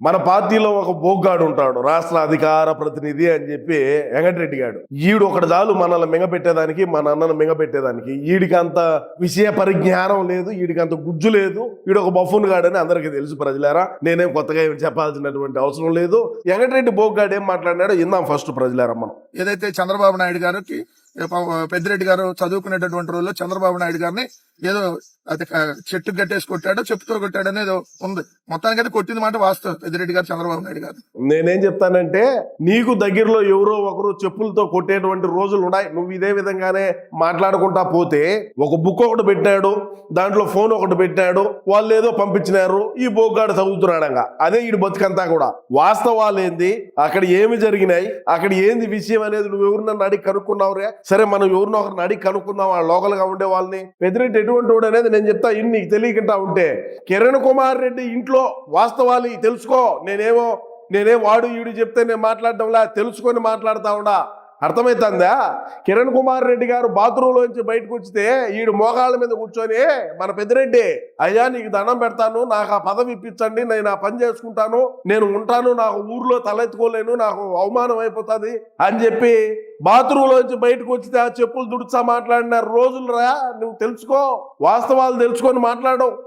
మన పార్టీలో ఒక బోగ్గాడు ఉంటాడు రాష్ట్ర అధికార ప్రతినిధి అని చెప్పి వెంకటరెడ్డి గాడు ఈడు ఒకటి చాలు మనల్ని మింగపెట్టేదానికి మన అన్నను మింగపెట్టేదానికి ఈడికి అంత విషయ పరిజ్ఞానం లేదు ఈడికి అంత గుజ్జు లేదు ఈడు ఒక బఫున్ గాడని అందరికీ తెలుసు ప్రజలారా. నేనేం కొత్తగా ఏం చెప్పాల్సినటువంటి అవసరం లేదు. వెంకటరెడ్డి బోగ్గాడు ఏం మాట్లాడినాడో ఇందాం ఫస్ట్ ప్రజలారా మనం. ఏదైతే చంద్రబాబు నాయుడు గారికి పెద్దిరెడ్డి గారు చదువుకునేటటువంటి రోజుల్లో చంద్రబాబు నాయుడు గారిని ఏదో అది చెట్టు కట్టేసి కొట్టాడో చెప్పుతో కొట్టాడు అనేది ఉంది. మొత్తానికి అయితే కొట్టింది మాట వాస్తవం. పెద్దిరెడ్డి గారు చంద్రబాబు నాయుడు గారు. నేనేం చెప్తానంటే నీకు దగ్గరలో ఎవరో ఒకరు చెప్పులతో కొట్టేటువంటి రోజులు ఉన్నాయి. నువ్వు ఇదే విధంగానే మాట్లాడుకుంటా పోతే ఒక బుక్ ఒకటి పెట్టాడు దాంట్లో ఫోన్ ఒకటి పెట్టాడు వాళ్ళు ఏదో పంపించినారు ఈ బోగ్గాడు చదువుతున్నాడంగా. అదే ఈడు బతుకంతా కూడా. వాస్తవాలు ఏంది? అక్కడ ఏమి జరిగినాయి? అక్కడ ఏంది విషయం అనేది నువ్వు ఎవరినన్నా అడిగి కనుక్కున్నావురే? సరే మనం ఎవరినో ఒకరిని అడిగి కనుక్కుందాం వాళ్ళ లోకల్గా ఉండే వాళ్ళని. పెద్దిరెడ్డి ఎటువంటి వాడు అనేది నేను చెప్తా ఇన్ని నీకు తెలియకుండా ఉంటే. కిరణ్ కుమార్ రెడ్డి ఇంట్లో వాస్తవాలు తెలుసుకో. నేనేమో నేనే వాడు ఈడు చెప్తే నేను మాట్లాడటంలా తెలుసుకొని మాట్లాడతా ఉండా. అర్థమవుతుందా కిరణ్ కుమార్ రెడ్డి గారు బాత్రూంలోంచి బయటకు వచ్చితే ఈడు మోకాళ్ళ మీద కూర్చొని మన పెద్దిరెడ్డి అయ్యా నీకు దండం పెడతాను నాకు ఆ పదవి ఇప్పించండి నేను ఆ పని చేసుకుంటాను నేను ఉంటాను నాకు ఊర్లో తలెత్తుకోలేను నాకు అవమానం అయిపోతుంది అని చెప్పి బాత్రూంలోంచి బయటకు వచ్చితే ఆ చెప్పులు దుడుచా మాట్లాడిన రోజులు రా నువ్వు తెలుసుకో వాస్తవాలు తెలుసుకొని మాట్లాడవు